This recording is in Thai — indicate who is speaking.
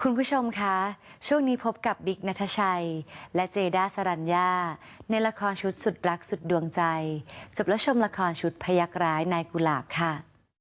Speaker 1: คุณผู้ชมคะ ช่วงนี้พบกับบิ๊กนัทชัย และเจด้าสรัญญา ในละครชุดสุดรักสุดดวงใจ จบแล้วชมละครชุดพยักร้ายนายกุหลาบค่ะ